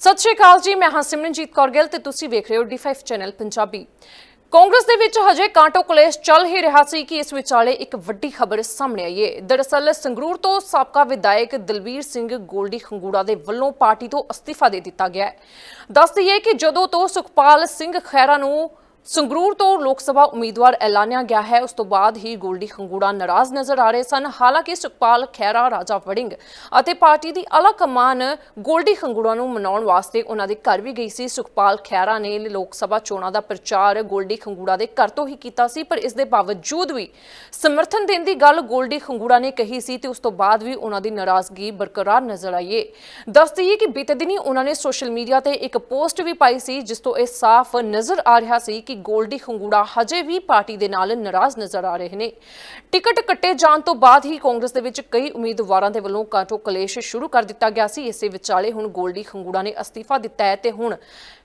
ਸਤਿ ਸ਼੍ਰੀ ਅਕਾਲ ਜੀ, ਮੈਂ ਹਾਂ ਸਿਮਰਨਜੀਤ ਕੌਰ ਗਿੱਲ ਤੇ ਤੁਸੀਂ ਵੇਖ ਰਹੇ ਹੋ D5 ਚੈਨਲ ਪੰਜਾਬੀ। ਕਾਂਗਰਸ ਦੇ ਵਿੱਚ ਹਜੇ ਕਾਂਟੋ ਕਲੇਸ਼ ਚੱਲ ਹੀ ਰਿਹਾ ਸੀ ਕਿ ਇਸ ਵਿਚਾਲੇ ਇੱਕ ਵੱਡੀ ਖਬਰ ਸਾਹਮਣੇ ਆਈ ਹੈ ਦਰਅਸਲ ਸੰਗਰੂਰ ਤੋਂ ਸਾਬਕਾ ਵਿਧਾਇਕ ਦਲਵੀਰ ਸਿੰਘ ਗੋਲਡੀ ਖੰਗੂੜਾ ਦੇ ਵੱਲੋਂ ਪਾਰਟੀ ਤੋਂ ਅਸਤੀਫਾ ਦੇ ਦਿੱਤਾ ਗਿਆ ਹੈ। ਦੱਸ ਦਈਏ ਕਿ ਜਦੋਂ ਤੋਂ ਸੁਖਪਾਲ ਸਿੰਘ ਖਹਿਰਾ ਨੂੰ ਸੰਗਰੂਰ ਤੋਂ ਲੋਕ ਸਭਾ ਉਮੀਦਵਾਰ ਐਲਾਨਿਆ ਗਿਆ ਹੈ। ਉਸ ਤੋਂ ਬਾਅਦ ਹੀ ਗੋਲਡੀ ਖੰਗੂੜਾ ਨਾਰਾਜ਼ ਨਜ਼ਰ ਆ ਰਹੇ ਸਨ। ਹਾਲਾਂਕਿ ਸੁਖਪਾਲ ਖਹਿਰਾ, ਰਾਜਾ ਵੜਿੰਗ ਅਤੇ ਪਾਰਟੀ ਦੀ ਅਲਾ ਕਮਾਨ ਗੋਲਡੀ ਖੰਗੂੜਾ ਨੂੰ ਮਨਾਉਣ ਵਾਸਤੇ ਉਹਨਾਂ ਦੇ ਘਰ ਵੀ ਗਈ ਸੀ। ਸੁਖਪਾਲ ਖਹਿਰਾ ਨੇ ਲੋਕ ਸਭਾ ਚੋਣਾਂ ਦਾ ਪ੍ਰਚਾਰ ਗੋਲਡੀ ਖੰਗੂੜਾ ਦੇ ਘਰ ਤੋਂ ਹੀ ਕੀਤਾ ਸੀ, ਪਰ ਇਸ ਦੇ ਬਾਵਜੂਦ ਵੀ ਸਮਰਥਨ ਦੇਣ ਦੀ ਗੱਲ ਗੋਲਡੀ ਖੰਗੂੜਾ ਨੇ ਕਹੀ ਸੀ ਤੇ ਉਸ ਤੋਂ ਬਾਅਦ ਵੀ ਉਹਨਾਂ ਦੀ ਨਾਰਾਜ਼ਗੀ ਬਰਕਰਾਰ ਨਜ਼ਰ ਆਈ ਹੈ ਦੱਸ ਦਈਏ ਕਿ ਬੀਤੇ ਦਿਨੀ ਉਹਨਾਂ ਨੇ ਸੋਸ਼ਲ ਮੀਡੀਆ ਤੇ ਇੱਕ ਪੋਸਟ ਵੀ ਪਾਈ ਸੀ, ਜਿਸ ਤੋਂ ਇਹ ਸਾਫ਼ ਨਜ਼ਰ ਆ ਰਿਹਾ ਸੀ ਕਿ ਗੋਲਡੀ ਖੰਗੂੜਾ ਹਜੇ ਵੀ ਪਾਰਟੀ ਦੇ ਨਾਲ ਨਾਰਾਜ਼ ਨਜ਼ਰ ਆ ਰਹੇ ਨੇ। ਟਿਕਟ ਕੱਟੇ ਜਾਣ ਤੋਂ ਬਾਅਦ ਹੀ ਕਾਂਗਰਸ ਦੇ ਵਿੱਚ ਕਈ ਉਮੀਦਵਾਰਾਂ ਦੇ ਵੱਲੋਂ ਕਾਟੋ ਕਲੇਸ਼ ਸ਼ੁਰੂ ਕਰ ਦਿੱਤਾ ਗਿਆ ਸੀ। ਇਸੇ ਵਿਚਾਲੇ ਹੁਣ ਗੋਲਡੀ ਖੰਗੂੜਾ ਨੇ ਅਸਤੀਫਾ ਦਿੱਤਾ ਹੈ ਤੇ ਹੁਣ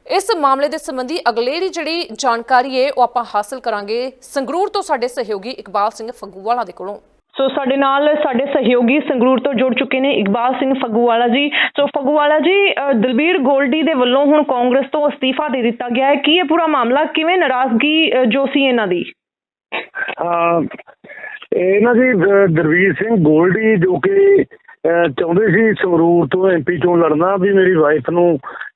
ਇਸ ਮਾਮਲੇ ਦੇ ਸੰਬੰਧੀ ਅਗਲੇਰੀ ਜਿਹੜੀ ਜਾਣਕਾਰੀ ਹੈ, ਉਹ ਆਪਾਂ ਹਾਸਲ ਕਰਾਂਗੇ। ਸੰਗਰੂਰ ਤੋਂ ਸਾਡੇ ਸਹਿਯੋਗੀ ਇਕਬਾਲ ਸਿੰਘ ਫੱਗੂਵਾਲਾ ਦੇ ਕੋਲੋਂ। ਸੋ ਸਾਡੇ ਨਾਲ ਸਾਡੇ ਸਹਿਯੋਗੀ ਸੰਗਰੂਰ ਤੋਂ ਜੁੜ ਚੁੱਕੇ ਨੇ ਇਕਬਾਲ ਸਿੰਘ ਫੱਗੂਵਾਲਾ ਜੀ। ਸੋ ਫੱਗੂਵਾਲਾ ਜੀ ਦਲਬੀਰ ਗੋਲਡੀ ਦੇ ਵੱਲੋਂ ਹੁਣ ਕਾਂਗਰਸ ਤੋਂ ਅਸਤੀਫਾ ਦੇ ਦਿੱਤਾ ਗਿਆ ਹੈ। ਕੀ ਇਹ ਪੂਰਾ ਮਾਮਲਾ ਕਿਵੇਂ ਨਾਰਾਜ਼ਗੀ ਜੋ ਸੀ ਇਹਨਾਂ ਦੀ? ਹਾਂ, ਇਹ ਦਰਵੀਰ ਸਿੰਘ ਗੋਲਡੀ ਜੋ ਕਿ ਚਾਹੁੰਦੇ ਸੀ ਸੰਗਰੂਰ ਤੋਂ ਐਮਪੀ ਚੋਂ ਲੜਨਾ ਵੀ ਮੇਰੀ ਵਾਈਫ ਨੂੰ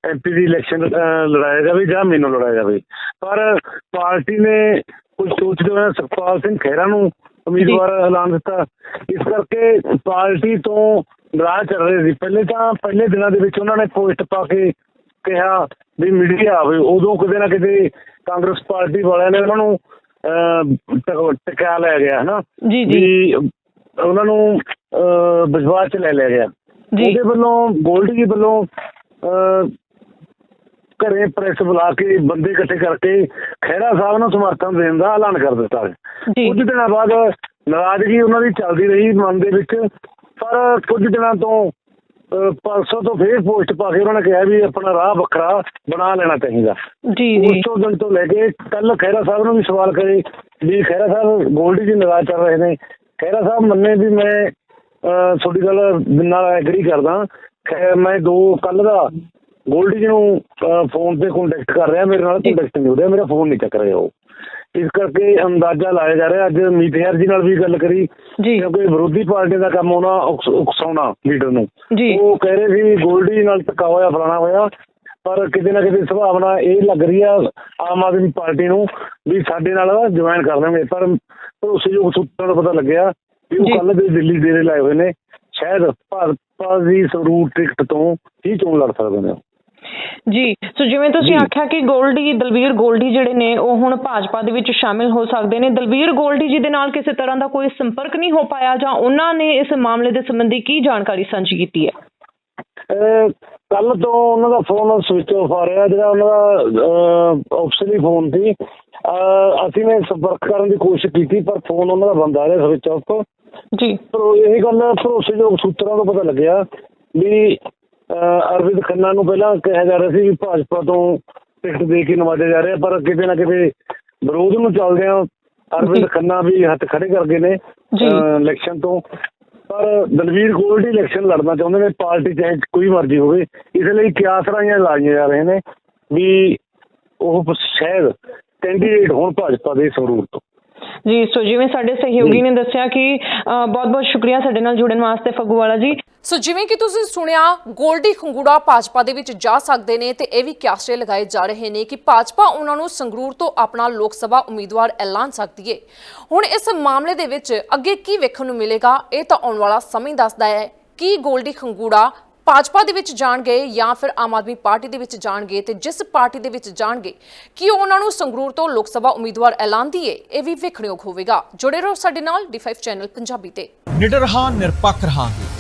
ਐਮਪੀ ਦੀ ਇਲੈਕਸ਼ਨ ਲੜਾਇਆ ਜਾਵੇ ਜਾਂ ਮੈਨੂੰ ਲੜਾਇਆ ਜਾਵੇ। ਪਰ ਪਾਰਟੀ ਨੇ ਕੁਝ ਸੋਚਦੇ ਹੋਏ ਸੁਖਪਾਲ ਸਿੰਘ ਖਹਿਰਾ ਨੂੰ ਉਮੀਦਵਾਰ ਐਲਾਨ ਦਿੱਤਾ। ਇਸ ਕਰਕੇ ਪਾਰਟੀ ਤੋਂ ਨਾਰਾਜ਼ ਚੱਲ ਰਹੇ ਸੀ। ਪਹਿਲੇ ਤਾਂ ਪਹਿਲੇ ਦਿਨਾਂ ਦੇ ਵਿੱਚ ਉਹਨਾਂ ਨੇ ਪੋਸਟ ਪਾ ਕੇ ਕਿਹਾ ਵੀ ਮੀਡੀਆ ਆਵੇ। ਉਦੋਂ ਕਿਤੇ ਨਾ ਕਿਤੇ ਕਾਂਗਰਸ ਪਾਰਟੀ ਵਾਲਿਆਂ ਨੇ ਉਹਨਾਂ ਨੂੰ ਟਿਕਾ ਲਿਆ ਗਿਆ ਹਨਾ? ਜੀ ਜੀ। ਉਹਨਾਂ ਨੂੰ ਵਿਸ਼ਵਾਸ ਚ ਲੈ ਲਿਆ ਗਿਆ। ਉਹਦੇ ਵੱਲੋਂ ਗੋਲਡੀ ਜੀ ਵੱਲੋਂ ਘਰੇ ਪ੍ਰੈਸ ਬੁਲਾ ਕੇ ਬੰਦੇ ਇਕੱਠੇ ਕਰਕੇ ਖਹਿਰਾ ਸਾਹਿਬ ਨੂੰ ਸਮਰਥਨ ਦੇਣ ਦਾ ਐਲਾਨ ਕਰ ਦਿੱਤਾ ਕੁਝ ਦਿਨਾਂ ਬਾਅਦ ਨਾਰਾਜ਼ਗੀ ਉਹਨਾਂ ਦੀ ਚੱਲਦੀ ਰਹੀ ਮਨ ਦੇ ਵਿੱਚ। ਪਰ ਕੁਝ ਦਿਨਾਂ ਤੋਂ ਪਰਸੋਂ ਤੋਂ ਫੇਰ ਪੋਸਟ ਪਾ ਕੇ ਉਹਨਾਂ ਨੇ ਕਿਹਾ ਵੀ ਆਪਣਾ ਰਾਹ ਵੱਖਰਾ ਬਣਾ ਲੈਣਾ ਚਾਹੀਦਾ। ਜੀ ਉਸ ਜੀ ਤੋਂ ਦਿਨ ਤੋਂ ਲੈ ਕੇ ਕੱਲ ਖਹਿਰਾ ਸਾਹਿਬ ਨੂੰ ਵੀ ਸਵਾਲ ਕਰੇ ਵੀ ਖਹਿਰਾ ਸਾਹਿਬ ਗੋਲਡੀ ਜੀ ਨਾਰਾਜ਼ ਚੱਲ ਰਹੇ ਨੇ। ਖਹਿਰਾ ਸਾਹਿਬ ਮੰਨੇ ਵੀ ਮੈਂ ਤੁਹਾਡੀ ਗੱਲ ਨਾਲ ਐਗਰੀ ਕਰਦਾ। ਮੈਂ ਦੋ ਕੱਲ ਦਾ ਗੋਲਡੀ ਜੀ ਨੂੰ ਫੋਨ ਤੇ ਕੰਟੈਕਟ ਕਰ ਰਿਹਾ ਮੇਰੇ ਨਾਲ ਕੰਟੈਕਟ ਨਹੀਂ ਹੋ ਰਿਹਾ ਮੇਰਾ ਫੋਨ ਨਹੀਂ ਚੱਕ ਰਿਹਾ ਉਹ। ਇਸ ਕਰਕੇ ਅੰਦਾਜ਼ਾ ਲਾਇਆ ਜਾ ਰਿਹਾ ਅੱਜ ਮੀਤਿਆਰ ਜੀ ਨਾਲ ਵੀ ਗੱਲ ਕਰੀ ਕਿਉਂਕਿ ਵਿਰੋਧੀ ਪਾਰਟੀ ਦਾ ਕੰਮ ਹੋਣਾ ਉਕਸ- ਉਕਸਾਉਣਾ ਲੀਡਰ ਨੂੰ। ਉਹ ਕਹਿ ਰਹੇ ਸੀ ਗੋਲਡੀ ਨਾਲ ਧੱਕਾ ਹੋਇਆ ਫਲਾਣਾ ਹੋਇਆ ਪਰ ਕਿਤੇ ਨਾ ਕਿਤੇ ਸੁਭਾਵਨਾ ਇਹ ਲੱਗ ਰਹੀ ਆ ਆਮ ਆਦਮੀ ਪਾਰਟੀ ਨੂੰ ਵੀ ਸਾਡੇ ਨਾਲ ਜੁਆਇਨ ਕਰ ਲੈਣਗੇ। ਪਰ ਭਰੋਸੇਯੋਗ ਸੂਤਰਾਂ ਤੋਂ ਪਤਾ ਲੱਗਿਆ ਵੀ ਉਹ। ਕੱਲ ਦੇ ਦਿੱਲੀ ਡੇਰੇ ਲਾਏ ਹੋਏ ਨੇ। ਸ਼ਾਇਦ ਭਾਜਪਾ ਦੀ ਸਰੂਰ ਟਿਕਟ ਤੋਂ ਹੀ ਚੋਣ ਲੜ ਸਕਦੇ ਨੇ। ਜੀ ਸੋ ਜਿਵੇਂ ਤੁਸੀਂ। ਆਖਿਆ ਕਿ ਗੋਲਡੀ ਦਲਬੀਰ ਗੋਲਡੀ ਜਿਹੜੇ ਨੇ ਉਹ ਹੁਣ ਭਾਜਪਾ ਦੇ ਵਿੱਚ ਸ਼ਾਮਿਲ ਹੋ ਸਕਦੇ ਨੇ। ਦਲਬੀਰ ਗੋਲਡੀ ਜੀ ਦੇ ਨਾਲ ਕਿਸੇ ਤਰ੍ਹਾਂ ਦਾ ਕੋਈ ਸੰਪਰਕ ਨਹੀਂ ਹੋ ਪਾਇਆ ਜਾਂ ਉਹਨਾਂ ਨੇ ਇਸ ਮਾਮਲੇ ਦੇ ਸੰਬੰਧੀ ਕੀ ਜਾਣਕਾਰੀ ਸਾਂਝੀ ਕੀਤੀ ਹੈ? ਕੱਲ ਤੋਂ ਉਹਨਾਂ ਦਾ ਫੋਨ ਸਵਿਚ ਆਫ ਆ ਰਿਹਾ ਜਿਹੜਾ ਉਹਨਾਂ ਦਾ ਆਪਸ਼ਨ ਹੀ ਫੋਨ ਸੀ। ਅਸੀਂ ਨੇ ਸੰਪਰਕ ਕਰਨ ਦੀ ਕੋਸ਼ਿਸ਼ ਕੀਤੀ ਪਰ ਫੋਨ ਉਹਨਾਂ ਦਾ ਬੰਦ ਆ ਰਿਹਾ ਸਵਿਚ ਆਫ ਜੀ। ਪਰ ਇਹ ਗੱਲ ਭਰੋਸੇਯੋਗ ਸੂਤਰਾਂ ਤੋਂ ਪਤਾ ਲੱਗਿਆ ਵੀ ਅਰਵਿੰਦ ਖੰਨਾ ਨੂੰ ਪਹਿਲਾਂ ਕਿਹਾ ਜਾ ਰਿਹਾ ਸੀ ਵੀ ਭਾਜਪਾ ਤੋਂ ਟਿਕਟ ਦੇ ਕੇ ਨਵਾਜਿਆ ਜਾ ਰਿਹਾ ਪਰ ਕਿਤੇ ਨਾ ਕਿਤੇ ਵਿਰੋਧ ਨੂੰ ਚੱਲਦਿਆਂ ਅਰਵਿੰਦ ਜੀ। ਖੰਨਾ ਵੀ ਹੱਥ ਖੜੇ ਕਰ ਗਏ ਨੇ। ਇਲੈਕਸ਼ਨ ਤੋਂ ਪਰ ਦਲਵੀਰ ਗੋਲਡੀ ਇਲੈਕਸ਼ਨ ਲੜਨਾ ਚਾਹੁੰਦੇ ਨੇ ਪਾਰਟੀ ਚਾਹੇ ਕੋਈ ਮਰਜ਼ੀ ਹੋਵੇ ਇਸ ਲਈ ਕਿਆਸ ਰਾਈਆਂ ਲਾਈਆਂ ਜਾ ਰਹੇ ਨੇ ਵੀ ਉਹ ਸ਼ਾਇਦ ਕੈਂਡੀਡੇਟ ਹੋਣ ਭਾਜਪਾ ਦੇ ਸਰੂਰ ਤੋਂ ਜੀ ਸੋ ਜਿਵੇਂ ਸਾਡੇ ਸਹਿਯੋਗੀ। ਨੇ ਦੱਸਿਆ ਕਿ ਬਹੁਤ ਬਹੁਤ ਸ਼ੁਕਰੀਆ ਸਾਡੇ ਨਾਲ ਜੁੜਨ ਵਾਸਤੇ ਫਗੂਵਾਲਾ ਜੀ ਸੋ ਜਿਵੇਂ ਕਿ ਤੁਸੀਂ ਸੁਣਿਆ, ਗੋਲਡੀ ਖੰਗੂੜਾ ਭਾਜਪਾ ਦੇ ਵਿੱਚ ਜਾ ਸਕਦੇ ਨੇ ਤੇ ਇਹ ਵੀ ਕਿਆਸਰੇ ਲਗਾਏ ਜਾ ਰਹੇ ਨੇ ਕਿ ਭਾਜਪਾ ਉਹਨਾਂ ਨੂੰ ਸੰਗਰੂਰ ਤੋਂ ਆਪਣਾ ਲੋਕ ਸਭਾ ਉਮੀਦਵਾਰ ਐਲਾਨ ਸਕਦੀ ਏ। ਹੁਣ ਇਸ ਮਾਮਲੇ ਦੇ ਵਿੱਚ ਅੱਗੇ ਕੀ ਵੇਖਣ ਨੂੰ ਮਿਲੇਗਾ, ਇਹ ਤਾਂ ਆਉਣ ਵਾਲਾ ਸਮਾਂ ਦੱਸਦਾ ਹੈ। ਕੀ ਗੋਲਡੀ ਖੰਗੂੜਾ ਭਾਜਪਾ ਦੇ ਵਿੱਚ ਜਾਣਗੇ ਜਾਂ ਫਿਰ ਆਮ ਆਦਮੀ ਪਾਰਟੀ ਦੇ ਵਿੱਚ ਜਾਣਗੇ ਤੇ ਜਿਸ ਪਾਰਟੀ ਦੇ ਵਿੱਚ ਜਾਣਗੇ, ਕੀ ਉਹਨਾਂ ਨੂੰ ਸੰਗਰੂਰ ਤੋਂ ਲੋਕ ਸਭਾ ਉਮੀਦਵਾਰ ਐਲਾਨ ਦੀਏ ਇਹ ਵੀ ਵੇਖਣਯੋਗ ਹੋਵੇਗਾ। ਜੁੜੇ ਰਹੋ ਸਾਡੇ ਨਾਲ D5 ਚੈਨਲ ਪੰਜਾਬੀ ਤੇ। ਨਿਡਰ ਹਾਂ, ਨਿਰਪੱਖ ਰਹਾਂਗੇ।